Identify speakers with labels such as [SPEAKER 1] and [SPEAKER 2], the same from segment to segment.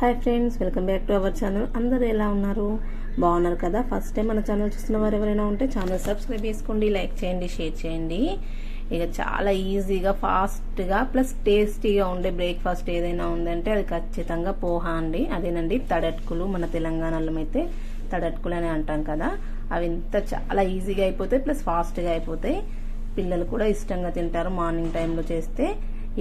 [SPEAKER 1] Hi friends welcome back to our channel. అందరూ ఎలా ఉన్నారు? బాగున్నారు కదా? ఫస్ట్ టైం మన ఛానల్ చూస్తున్న వారు ఎవరైనా ఉంటే ఛానల్ సబ్స్క్రైబ్ చేసుకోండి లైక్ చేయండి షేర్ చేయండి. ఇక చాలా ఈజీగా ఫాస్ట్గా ప్లస్ టేస్టీగా ఉండే బ్రేక్ఫాస్ట్ ఏదైనా ఉందంటే అది ఖచ్చితంగా పోహా అండి. అదేనండి తడట్కులు. మన తెలంగాణలో అయితే తడట్కులు అని అంటాం కదా. అవి ఇంత చాలా ఈజీగా అయిపోతాయి ప్లస్ ఫాస్ట్గా అయిపోతాయి. పిల్లలు కూడా ఇష్టంగా తింటారు మార్నింగ్ టైంలో చేస్తే.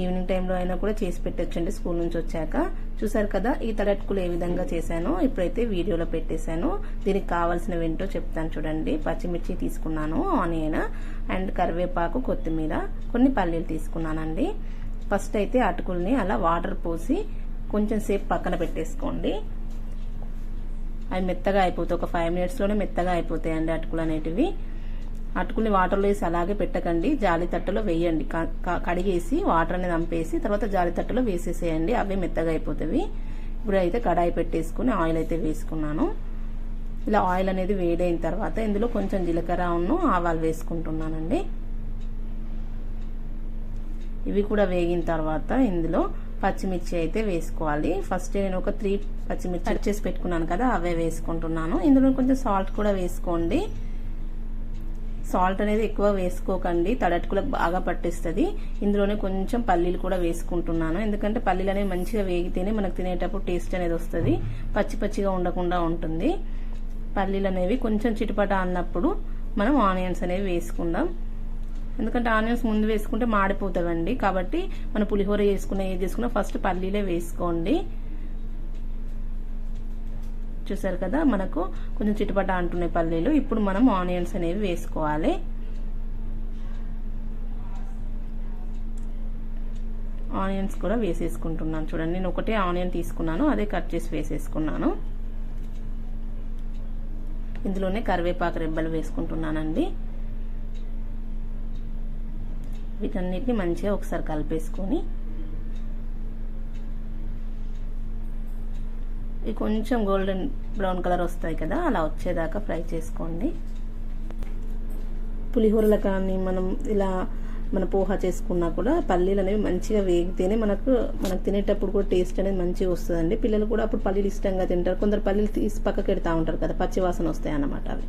[SPEAKER 1] ఈవినింగ్ టైంలో అయినా కూడా చేసి పెట్టొచ్చండి. స్కూల్ నుంచి వచ్చాక చూసారు కదా ఈ తడట్కులు ఏ విధంగా చేశానో ఇప్పుడైతే వీడియోలో పెట్టేశాను. దీనికి కావాల్సినవి ఏంటో చెప్తాను చూడండి. పచ్చిమిర్చి తీసుకున్నాను ఆనియన్ అండ్ కరివేపాకు కొత్తిమీర కొన్ని పల్లీలు తీసుకున్నానండి. ఫస్ట్ అయితే అటుకుల్ని అలా వాటర్ పోసి కొంచెం సేపు పక్కన పెట్టేసుకోండి. అవి మెత్తగా అయిపోతాయి. ఒక ఫైవ్ మినిట్స్లోనే మెత్తగా అయిపోతాయండి అటుకులు అనేటివి. అటుకుల్ని వాటర్లో వేసి అలాగే పెట్టకండి. జాలి తట్టలో వేయండి. కడిగేసి వాటర్ అనేది అంపేసి తర్వాత జాలి తట్టలో వేసేసేయండి. అవే మెత్తగా అయిపోతాయి ఇప్పుడు అయితే కడాయి పెట్టేసుకుని ఆయిల్ అయితే వేసుకున్నాను. ఇలా ఆయిల్ అనేది వేడైన తర్వాత ఇందులో కొంచెం జీలకర్ర ఉన్ను ఆవాలు వేసుకుంటున్నానండి. ఇవి కూడా వేగిన తర్వాత ఇందులో పచ్చిమిర్చి అయితే వేసుకోవాలి. ఫస్ట్ నేను ఒక త్రీ పచ్చిమిర్చి కట్ చేసి పెట్టుకున్నాను కదా అవే వేసుకుంటున్నాను. ఇందులో కొంచెం సాల్ట్ కూడా వేసుకోండి. సాల్ట్ అనేది ఎక్కువ వేసుకోకండి. తడట్టుకులకు బాగా పట్టిస్తుంది. ఇందులోనే కొంచెం పల్లీలు కూడా వేసుకుంటున్నాను. ఎందుకంటే పల్లీలు అనేవి మంచిగా వేగితేనే మనకు తినేటప్పుడు టేస్ట్ అనేది వస్తుంది. పచ్చి పచ్చిగా ఉండకుండా ఉంటుంది. పల్లీలు అనేవి కొంచెం చిటపట అన్నప్పుడు మనం ఆనియన్స్ అనేవి వేసుకుందాం. ఎందుకంటే ఆనియన్స్ ముందు వేసుకుంటే మాడిపోతావండి. కాబట్టి మన పులిహోర చేసుకున్న ఏది చేసుకున్నా ఫస్ట్ పల్లీలే వేసుకోండి. చూసారు కదా మనకు కొంచెం చిటపట అంటున్నాయి పల్లీలు. ఇప్పుడు మనం ఆనియన్స్ అనేవి వేసుకోవాలి. ఆనియన్స్ కూడా వేసేసుకుంటున్నాను. చూడండి నేను ఒకటే ఆనియన్ తీసుకున్నాను అదే కట్ చేసి వేసేసుకున్నాను. ఇందులోనే కరివేపాకు రెబ్బలు వేసుకుంటున్నానండి. వీటన్నిటిని మంచిగా ఒకసారి కలిపేసుకొని ఇవి కొంచెం గోల్డెన్ బ్రౌన్ కలర్ వస్తాయి కదా అలా వచ్చేదాకా ఫ్రై చేసుకోండి. పులిహోరలు కానీ మనం ఇలా మన పోహా చేసుకున్నా కూడా పల్లీలు అనేవి మంచిగా వేగితేనే మనకు మనకు తినేటప్పుడు కూడా టేస్ట్ అనేది మంచిగా వస్తుందండి. పిల్లలు కూడా అప్పుడు పల్లీలు ఇష్టంగా తింటారు. కొందరు పల్లీలు తీసి పక్కకి పెడతా ఉంటారు కదా పచ్చివాసన వస్తాయి అన్నమాట అవి.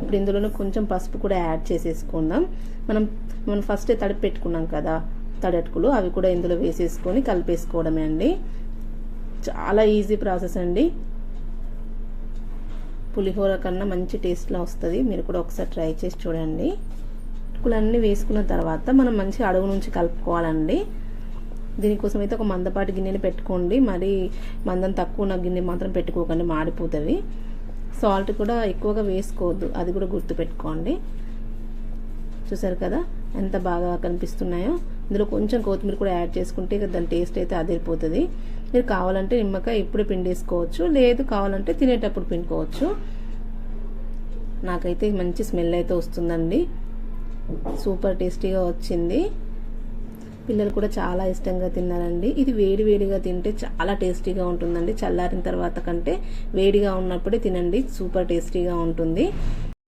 [SPEAKER 1] ఇప్పుడు ఇందులోనే కొంచెం పసుపు కూడా యాడ్ చేసేసుకుందాం. మనం మనం ఫస్టే తడిపి పెట్టుకున్నాం కదా తడటుకులు అవి కూడా ఇందులో వేసేసుకొని కలిపేసుకోవడమే అండి. చాలా ఈజీ ప్రాసెస్ అండి. పులిహోర కన్నా మంచి టేస్ట్లో వస్తుంది. మీరు కూడా ఒకసారి ట్రై చేసి చూడండి. అన్నీ వేసుకున్న తర్వాత మనం మంచి అడుగు నుంచి కలుపుకోవాలండి. దీనికోసం అయితే ఒక మందపాటి గిన్నెని పెట్టుకోండి. మరి మందం తక్కువ ఉన్న గిన్నె మాత్రం పెట్టుకోకండి. మాడిపోతుంది. సాల్ట్ కూడా ఎక్కువగా వేసుకోవద్దు. అది కూడా గుర్తు పెట్టుకోండి చూసారు కదా? ఎంత బాగా కనిపిస్తున్నాయో. ఇందులో కొంచెం కొత్తిమీర కూడా యాడ్ చేసుకుంటే దాని టేస్ట్ అయితే అదిరిపోతుంది. మీరు కావాలంటే నిమ్మకాయ ఇప్పుడే పిండేసుకోవచ్చు లేదు కావాలంటే తినేటప్పుడు పిండుకోవచ్చు. నాకైతే మంచి స్మెల్ అయితే వస్తుందండి. సూపర్ టేస్టీగా వచ్చింది. పిల్లలు కూడా చాలా ఇష్టంగా తిన్నారండి. ఇది వేడి వేడిగా తింటే చాలా టేస్టీగా ఉంటుందండి. చల్లారిన తర్వాత కంటే వేడిగా ఉన్నప్పుడే తినండి. సూపర్ టేస్టీగా ఉంటుంది.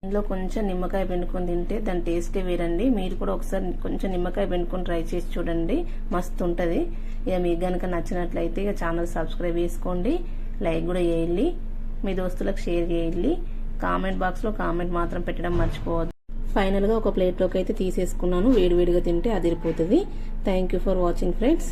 [SPEAKER 1] ఇందులో కొంచెం నిమ్మకాయ పెండుకొని తింటే దాని టేస్టే వేరండి. మీరు కూడా ఒకసారి కొంచెం నిమ్మకాయ పెండుకొని ట్రై చేసి చూడండి. మస్తు ఉంటుంది. ఇక మీకు కనుక నచ్చినట్లయితే ఇక ఛానల్ సబ్స్క్రైబ్ చేసుకోండి. లైక్ కూడా చేయండి. మీ దోస్తులకు షేర్ చేయండి. కామెంట్ బాక్స్లో కామెంట్ మాత్రం పెట్టడం మర్చిపోవద్దు. ఫైనల్గా ఒక ప్లేట్లోకి అయితే తీసేసుకున్నాను. వేడివేడిగా తింటే అదిరిపోతుంది. Thank you for watching friends